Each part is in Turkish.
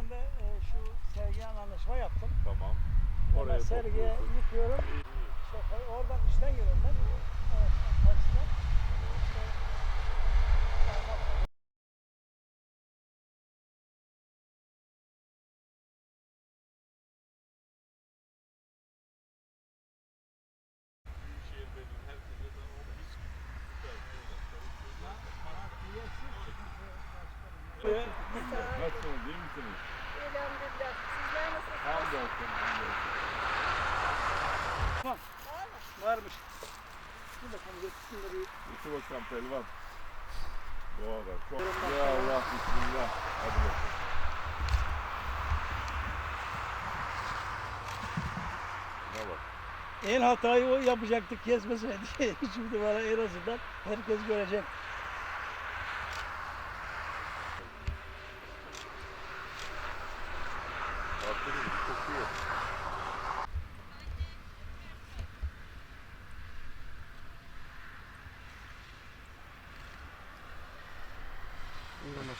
ben de e, şu sergiye anlaşma yaptım. Tamam. Oraya sergiye topluyorsun. yıkıyorum. Şoför, oradan işten geliyorum ben. Evet, taksiden. Hamdolsun. Varmış. Dur bakalım getirsinler. Geçi bakalım pelvan. Doğada. Çok. Ya Allah bismillah. Hadi bakalım. En hatayı o yapacaktı kesmeseydi. Şimdi bana en azından herkes görecek.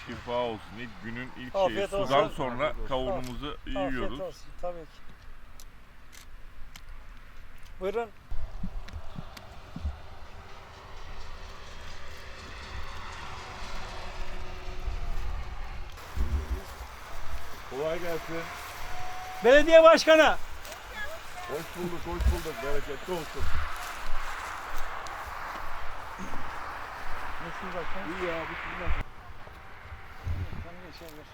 Şifa olsun. İlk günün ilk şeyi. Afiyet olsun. Sudan sonra kavunumuzu yiyoruz. Afiyet olsun tabii ki. Buyurun. Kolay gelsin. Belediye başkanı. Hoş bulduk, hoş bulduk. Bereketli olsun. Nasıl başkan? İyi ya, bu siz nasıl? Geçebilir.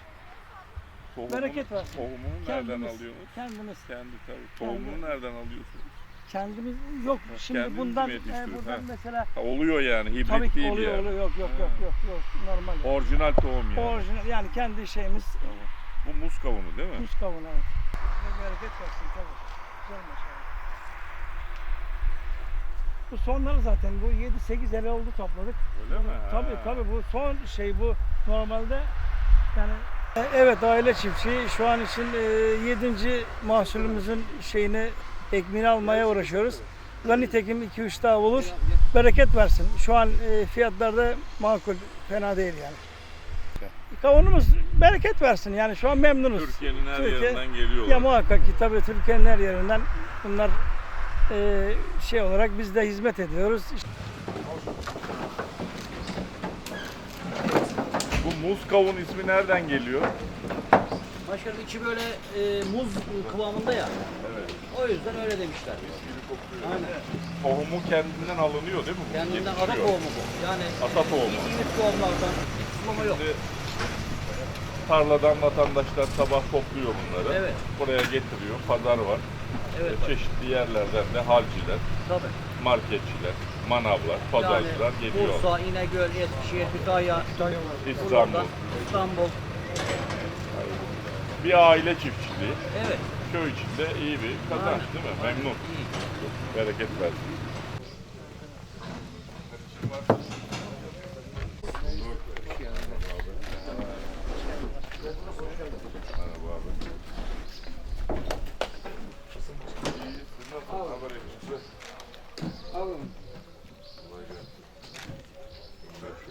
Tohumunu, Bereket versin. Tohumunu nereden Kendimiz, alıyorsunuz? kendimiz, Kendi tabii. Tohumunu nereden alıyorsunuz? kendimiz yok. Şimdi kendiniz bundan, mi e, buradan Ha. mesela Ha, oluyor yani, hibrit tabii ki değil oluyor yani. oluyor yok yok Ha. yok yok yok normal. Orijinal tohum yani. Orijinal yani kendi şeyimiz. Bu muz kavunu değil mi? Muz kavunu evet. Ne bereket versin tabii. Güzel maşallah. Bu sonları zaten bu 7-8 ele oldu topladık. Öyle mi? Tabii Ha. tabii bu son şey bu normalde yani E, Evet aile çiftçi şu an için 7. mahsulümüzün şeyini ekmeğini almaya uğraşıyoruz. Ve nitekim 2-3 daha olur. Bereket versin. Şu an e, fiyatlar da makul. Fena değil yani. Kavunumuz bereket versin yani şu an memnunuz. Türkiye'nin her Türkiye- yerinden geliyorlar. Ya muhakkak ki tabii Türkiye'nin her yerinden bunlar e, şey olarak biz de hizmet ediyoruz. Bu muz kavun ismi nereden geliyor? Başkanım içi böyle e, muz kıvamında ya. Evet. O yüzden öyle demişler. Aynen. Tohumu kendinden alınıyor değil mi? bu? Kendinden Yetişiyor. tohumu bu. Yani Ata tohumu. bildiğimiz tohumlardan hiç sulama yok. Şimdi tarladan vatandaşlar sabah topluyor bunları. Evet. Buraya getiriyor. Pazar var. Evet. Ee, Çeşitli yerlerden de halciler, Tabii. marketçiler, manavlar, pazarcılar yani geliyor. Bursa, İnegöl, Eskişehir, Kütahya, İstanbul. İstanbul. Bir aile çiftçiliği. Evet. Köy içinde iyi bir kazanç değil mi? Memnun. İyi. Bereket versin.